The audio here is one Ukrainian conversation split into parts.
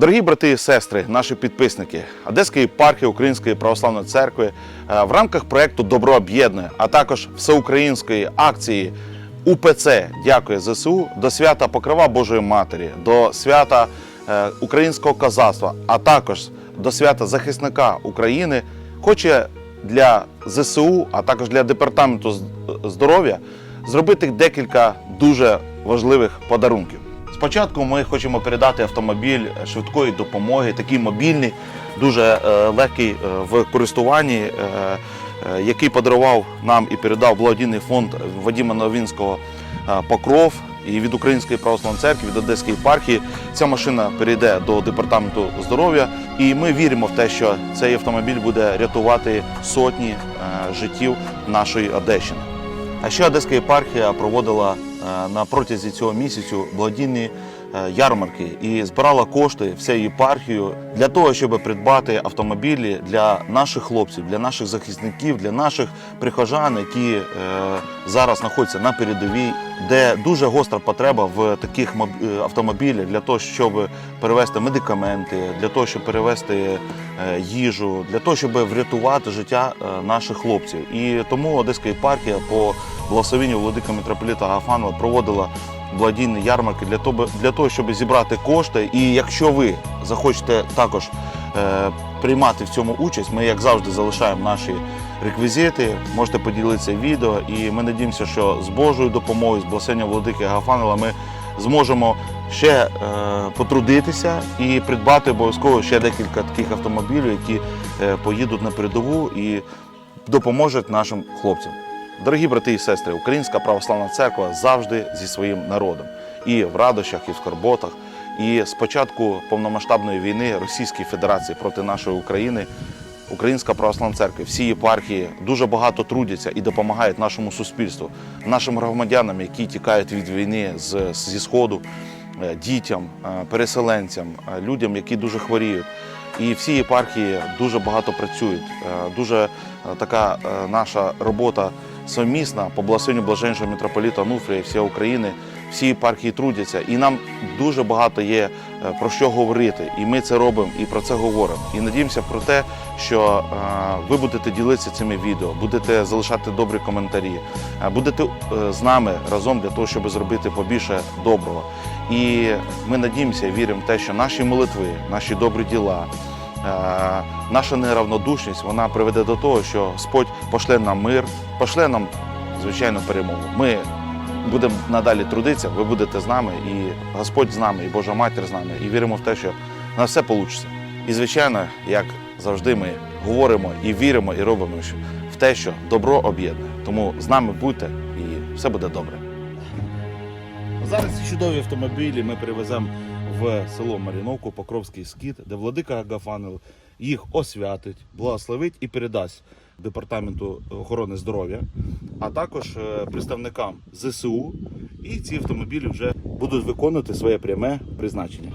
Дорогі брати і сестри, наші підписники Одеської єпархії Української православної церкви е, в рамках проєкту Добро об'єднує, а також всеукраїнської акції УПЦ Дякує ЗСУ до свята Покрова Божої Матері, до свята е, українського козацтва, а також до свята захисника України хоче для ЗСУ, а також для департаменту здоров'я зробити декілька дуже важливих подарунків. Спочатку ми хочемо передати автомобіль швидкої допомоги, такий мобільний, дуже е, легкий е, в користуванні, е, який подарував нам і передав благодійний фонд Вадима Новінського Покров. І від Української православної церкви, від Одеської єпархії ця машина перейде до департаменту здоров'я. І ми віримо в те, що цей автомобіль буде рятувати сотні життів нашої Одещини. А ще Одеська єпархія проводила на протязі цього місяцю благодійні е, ярмарки і збирала кошти всією єпархією для того, щоб придбати автомобілі для наших хлопців, для наших захисників, для наших прихожан, які е, зараз знаходяться на передовій, де дуже гостра потреба в таких е, автомобілях для того, щоб перевезти медикаменти, для того, щоб перевезти е, їжу, для того, щоб врятувати життя е, наших хлопців. І тому Одеська єпархія по благословенню владика митрополіта Гафанова проводила благодійні ярмарки для того, для того, щоб зібрати кошти. І якщо ви захочете також е, приймати в цьому участь, ми, як завжди, залишаємо наші реквізити. Можете поділитися відео, і ми надіємося, що з Божою допомогою, з благословенням владики Гафанова, ми зможемо ще е, потрудитися і придбати обов'язково ще декілька таких автомобілів, які е, поїдуть на передову і допоможуть нашим хлопцям. Дорогі брати і сестри, Українська православна церква завжди зі своїм народом і в радощах, і в скорботах. І з початку повномасштабної війни Російської Федерації проти нашої України Українська православна церква, всі єпархії дуже багато трудяться і допомагають нашому суспільству, нашим громадянам, які тікають від війни з, зі сходу, е, дітям, е, переселенцям, е, людям, які дуже хворіють. І всі єпархії дуже багато працюють. Дуже така наша робота сумісна по благословенню блаженшого митрополіта Нуфрія всієї України. Всі єпархії трудяться, і нам дуже багато є е, про що говорити. І ми це робимо, і про це говоримо. І надіємося про те, що е, ви будете ділитися цими відео, будете залишати добрі коментарі, е, будете з нами разом для того, щоб зробити побільше доброго. І ми надіємося і віримо в те, що наші молитви, наші добрі діла, наша неравнодушність вона приведе до того, що Господь пошле нам мир, пошле нам звичайно перемогу. Ми будемо надалі трудитися, ви будете з нами, і Господь з нами, і Божа Матір з нами, і віримо в те, що на все вийде. І звичайно, як завжди, ми говоримо і віримо, і робимо в те, що добро об'єднує. Тому з нами будьте, і все буде добре. Зараз чудові автомобілі ми привеземо в село Маріновку, Покровський скіт, де владика Агафанов їх освятить, благословить і передасть департаменту охорони здоров'я, а також е, представникам ЗСУ. І ці автомобілі вже будуть виконувати своє пряме призначення.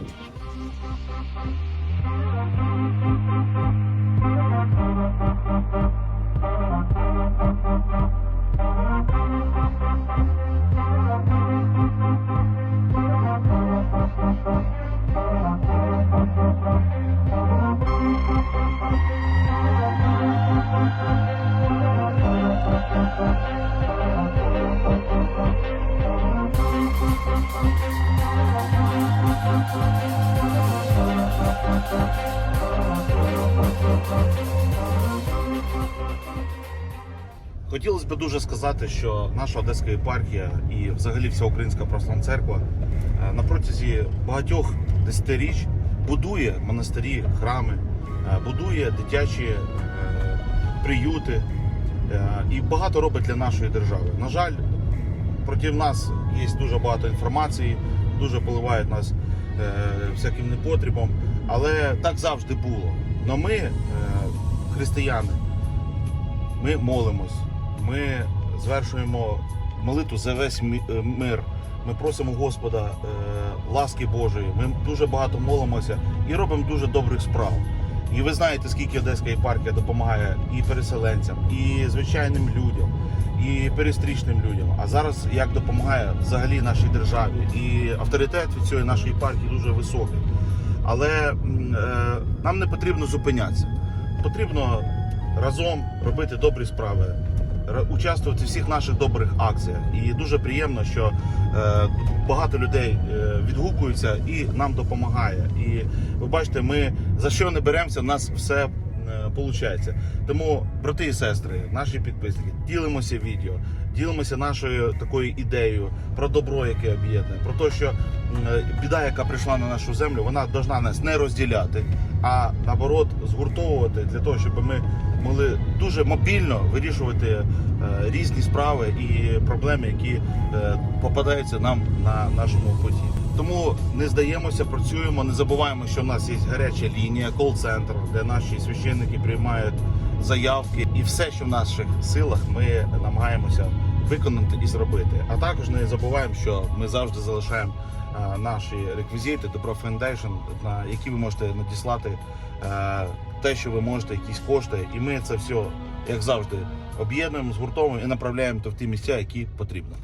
Хотілося б дуже сказати, що наша Одеська єпархія і взагалі вся Українська православна церква е, на протязі багатьох десятиріч будує монастирі, храми, е, будує дитячі е, приюти і багато робить для нашої держави. На жаль, проти нас є дуже багато інформації, дуже поливають нас е, всяким непотрібом, але так завжди було. Но ми, е, християни, ми молимось, ми звершуємо молитву за весь е, мир. Ми просимо Господа ласки Божої. Ми дуже багато молимося і робимо дуже добрих справ. І ви знаєте, скільки Одеська єпархія допомагає і переселенцям, і звичайним людям, і перестрічним людям. А зараз як допомагає взагалі нашій державі. І авторитет від цієї нашої єпархії дуже високий. Але е, нам не потрібно зупинятися. Потрібно разом робити добрі справи, участвувати в всіх наших добрих акціях. І дуже приємно, що е, багато людей е, відгукуються і нам допомагає. І ви бачите, ми за що не беремося, нас все виходить. Тому, брати і сестри, наші підписники, ділимося відео, ділимося нашою такою ідеєю про добро, яке об'єднує, про те, що біда, яка прийшла на нашу землю, вона повинна нас не розділяти, а наоборот згуртовувати для того, щоб ми могли дуже мобільно вирішувати е, різні справи і проблеми, які е, попадаються нам на нашому путі. Тому не здаємося, працюємо, не забуваємо, що в нас є гаряча лінія, кол-центр, де наші священники приймають заявки, і все, що в наших силах, ми намагаємося виконати і зробити. А також не забуваємо, що ми завжди залишаємо е, наші реквізити Добро Foundation, на які ви можете надіслати е, те, що ви можете, якісь кошти, і ми це все, як завжди, об'єднуємо, згуртовуємо і направляємо то в ті місця, які потрібно.